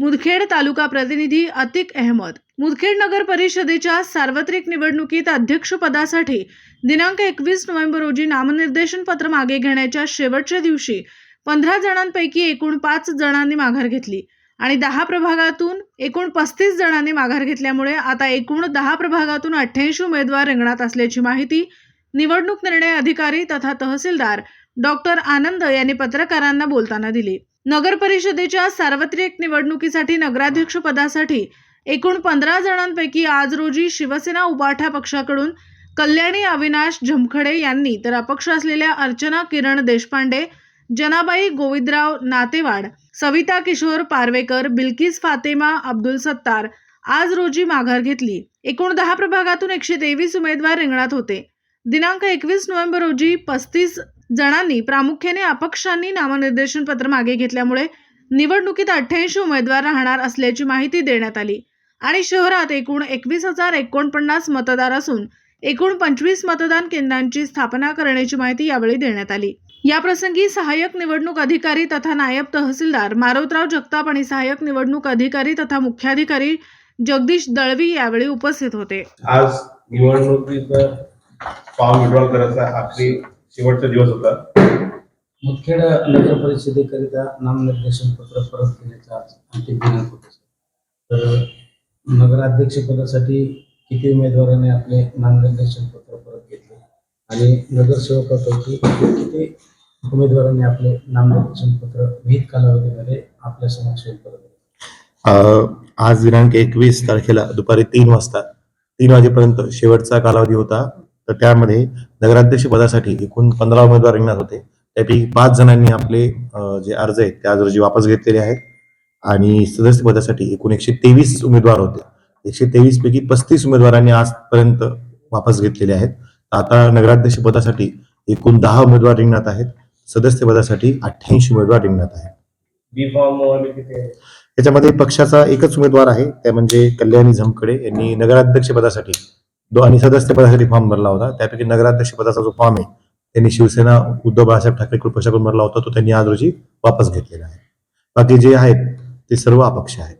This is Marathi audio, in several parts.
मुदखेड तालुका प्रतिनिधी अतिक अहमद. मुदखेड नगर परिषदेच्या सार्वत्रिक निवडणुकीत अध्यक्षपदासाठी दिनांक एकवीस नोव्हेंबर रोजी नामनिर्देशन पत्र मागे घेण्याच्या शेवटच्या दिवशी पंधरा जणांपैकी एकूण पाच जणांनी माघार घेतली आणि दहा प्रभागातून एकूण पस्तीस जणांनी माघार घेतल्यामुळे आता एकूण दहा प्रभागातून अठ्ठ्याऐंशी उमेदवार रिंगणात असल्याची माहिती निवडणूक निर्णय अधिकारी तथा तहसीलदार डॉक्टर आनंद यांनी पत्रकारांना बोलताना दिली. नगर परिषदेच्या सार्वत्रिक निवडणुकीसाठी नगराध्यक्ष पदासाठी एकूण पंधरा जणांपैकी आज रोजी शिवसेना उबाठा पक्षाकडून कल्याणी अविनाश झमखडे यांनी तर अपक्ष असलेल्या अर्चना किरण देशपांडे जनाबाई गोविंदराव नातेवाड सविता किशोर पारवेकर बिल्किस फातेमा अब्दुल सत्तार आज रोजी माघार घेतली. एकूण दहा प्रभागातून एकशे तेवीस उमेदवार रिंगणात होते. दिनांक एकवीस नोव्हेंबर रोजी पस्तीस जणांनी प्रामुख्याने अपक्षांनी नामनिर्देशन पत्र मागे घेतल्यामुळे निवडणुकीत अठ्ठ्याऐंशी उमेदवार राहणार असल्याची माहिती देण्यात आली. आणि शहरात एकूण एकवीस हजार एकोणपन्नास मतदार असून एकूण पंचवीस मतदान केंद्रांची स्थापना करण्याची माहिती यावेळी देण्यात आली. याप्रसंगी सहाय्यक निवडणूक अधिकारी तथा नायब तहसीलदार मारोतराव जगताप आणि सहाय्यक निवडणूक अधिकारी तथा मुख्याधिकारी जगदीश दळवी यावेळी उपस्थित होते. आज निवडणुकीचं फॉर्म विड्रॉल करायचा आखरी शेवटचा दिवस होता. मुदखेड नगर परिषदेकरिता नामनिर्देशन पत्र परत घेण्याचा आज अंतिम दिनांक होता तर नगराध्यक्षपदासाठी किती उमेदवारांनी आपले नामनिर्देशन पत्र परत घेतले आणि नगरसेवकापैकी किती उमेदवारांनी आपले नामनिर्देशन पत्र विहित कालावधीमध्ये आपल्या समक्ष परत आज दिनांक एकवीस तारखेला दुपारी तीन वाजता तीन वाजेपर्यंत शेवटचा कालावधी होता. तर त्यामध्ये नगराध्यक्ष पदासाठी एकूण पंधरा उमेदवार रिंगणात होते. त्यापैकी पाच जणांनी आपले जे अर्ज आहेत ते आज रोजी वापस घेतलेले आहेत. आणि सदस्य पदासाठी एकूण एकशे तेवीस उमेदवार होते. एकशे तेवीस पैकी पस्तीस उमेदवारांनी आजपर्यंत वापस घेतलेले आहेत. आता नगराध्यक्ष पदासाठी एकूण दहा उमेदवार रिंगणात आहेत. सदस्य पदासाठी अठ्ठ्याऐंशी उमेदवार रिंगणात आहेत? याच्यामध्ये पक्षाचा एकच उमेदवार आहे. त्या म्हणजे कल्याणी झमकडे यांनी नगराध्यक्ष पदासाठी दो आणि सदस्य पदासाठी फॉर्म भरला होता. त्यापैकी नगराध्यक्ष पदाचा जो फॉर्म आहे त्यांनी शिवसेना उद्धव बाळासाहेब ठाकरे पक्षाकडून भरला होता तो त्यांनी आज रोजी वापस घेतलेला आहे. बाकी जे आहेत ते सर्व अपक्ष आहेत.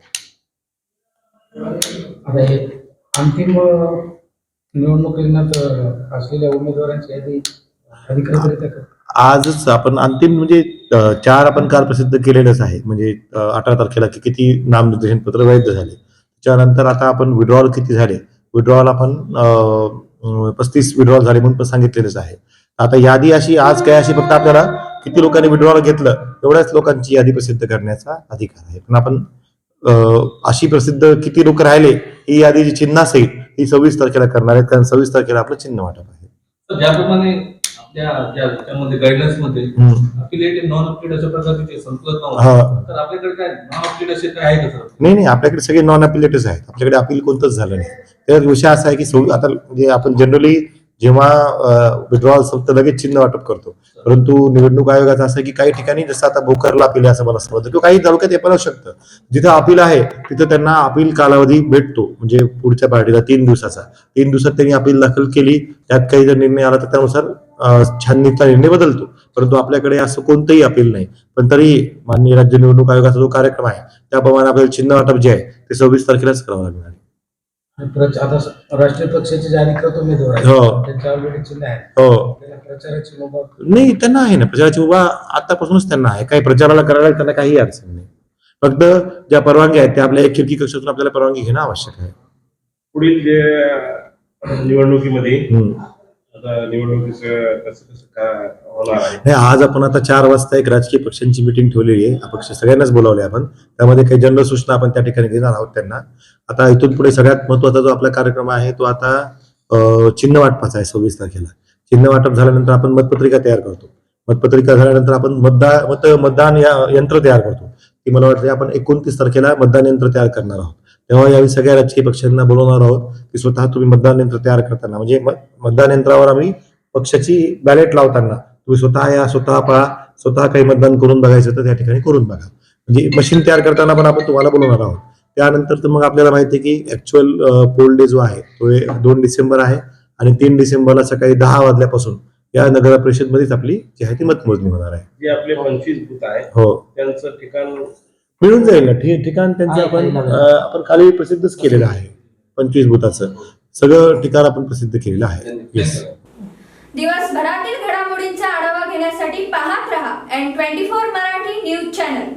हे अंतिम असलेल्या उमेदवारांची यादी आजच आपण अंतिम म्हणजे चार आपण काल प्रसिद्ध केलेलंच आहे. म्हणजे अठरा तारखेला की किती नामनिर्देशन पत्र वैध झाले. त्याच्यानंतर आता आपण विड्रॉल किती झाले विड्रॉल आपण पस्तीस विड्रॉल झाले म्हणून पण सांगितलेलंच आहे. आता यादी अशी आज काय अशी फक्त आपल्याला किती लोकांनी विड्रॉल घेतलं एवढ्याच लोकांची यादी प्रसिद्ध करण्याचा अधिकार आहे. पण आपण अशी प्रसिद्ध किती लोक राहिले ही यादी जी असेल ही सव्वीस तारखेला करणार आहेत कारण सव्वीस तारखेला आपलं चिन्ह वाटप आहे. गाईडलाईन्समध्ये नॉन अशा प्रकारचे. तर आपल्याकडे काय नॉन असे काय आहे का सर? नाही नाही आपल्याकडे सगळे नॉन अपिलेटच आहेत. आपल्याकडे अपील कोणतंच झालं नाही. तर विषय असा आहे की आता म्हणजे आपण जनरली जेव्हा विड्रॉल फक्त लगेच चिन्ह वाटप करतो. परंतु निवडणूक आयोगाचं असं की काही ठिकाणी जसं आता भोकरला अपील आहे असं मला समजतं. किंवा काही तालुक्यात हे असू शकतं. जिथं अपील आहे तिथं त्यांना अपील कालावधी भेटतो. म्हणजे पुढच्या पार्टीला तीन दिवसाचा. तीन दिवसात त्यांनी अपील दाखल केली. त्यात काही जर निर्णय आला तर त्यानुसार छाननीचा निर्णय बदलतो. परंतु आपल्याकडे असं कोणतंही अपील नाही. पण तरी माननीय राज्य निवडणूक आयोगाचा जो कार्यक्रम आहे त्याप्रमाणे आपल्याला चिन्ह वाटप जे आहे ते सव्वीस तारखेलाच करावं लागणार आहे. राष्ट्रीय पक्षाचे उमेदवार हो. त्यांचे ऑलरेडी चिन्ह आहे हो. नाही त्यांना आहे ना. प्रचाराची उभा आतापासूनच त्यांना आहे. काही प्रचाराला करायला त्यांना काही अडचण नाही. फक्त ज्या परवानगी आहेत त्या आपल्या एक खिडकी कक्षातून आपल्याला परवानगी घेणं आवश्यक आहे. पुढील जे निवडणुकीमध्ये नाही आज आपण आता चार वाजता एक राजकीय पक्षांची मिटिंग ठेवलेली आहे. अपक्ष सगळ्यांनाच बोलावले आपण. त्यामध्ये काही जनरल सूचना आपण त्या ठिकाणी देणार आहोत त्यांना. आता इथून पुढे सगळ्यात महत्त्वाचा जो आपला कार्यक्रम आहे तो आता चिन्ह वाटपाचा आहे सव्वीस तारखेला. चिन्ह वाटप झाल्यानंतर आपण मतपत्रिका तयार करतो. मतपत्रिका झाल्यानंतर आपण मतदान मत मतदान या- यंत्र तयार करतो. की मला वाटतं आपण एकोणतीस तारखेला मतदान यंत्र तयार करणार आहोत. तेव्हा यावेळी सगळ्या राजकीय पक्षांना बोलवणार आहोत की स्वतः तुम्ही मतदान यंत्र तयार करताना. म्हणजे मतदान यंत्रावर आम्ही पक्षाची बॅलेट लावताना तुम्ही स्वतः या स्वतः पहा स्वतः काही मतदान करून बघायचं तर त्या ठिकाणी करून बघा. म्हणजे मशीन तयार करताना पण आपण तुम्हाला बोलवणार आहोत. त्यानंतर तर मग आपल्याला माहिती आहे की ऍक्च्युअल पोल डे जो आहे तो हे दोन डिसेंबर आहे आणि तीन डिसेंबरला सकाळी दहा वाजल्यापासून या नगर परिषदमध्येच आपली जी आहे ती मतमोजणी होणार आहे. जे आपले पंचवीस बूथ आहे हो. त्यांचं ठिकाण मिळून जाईल ना. ठि- ठिकाण त्यांचं आपण आपण खाली प्रसिद्धच केलेलं आहे. पंचवीस बुथाचं सगळं ठिकाण आपण प्रसिद्ध केलेलं आहे. येस दिवसभरातील घडामोडींचा आढावा घेण्यासाठी पाहत रहा N twenty four Marathi news channel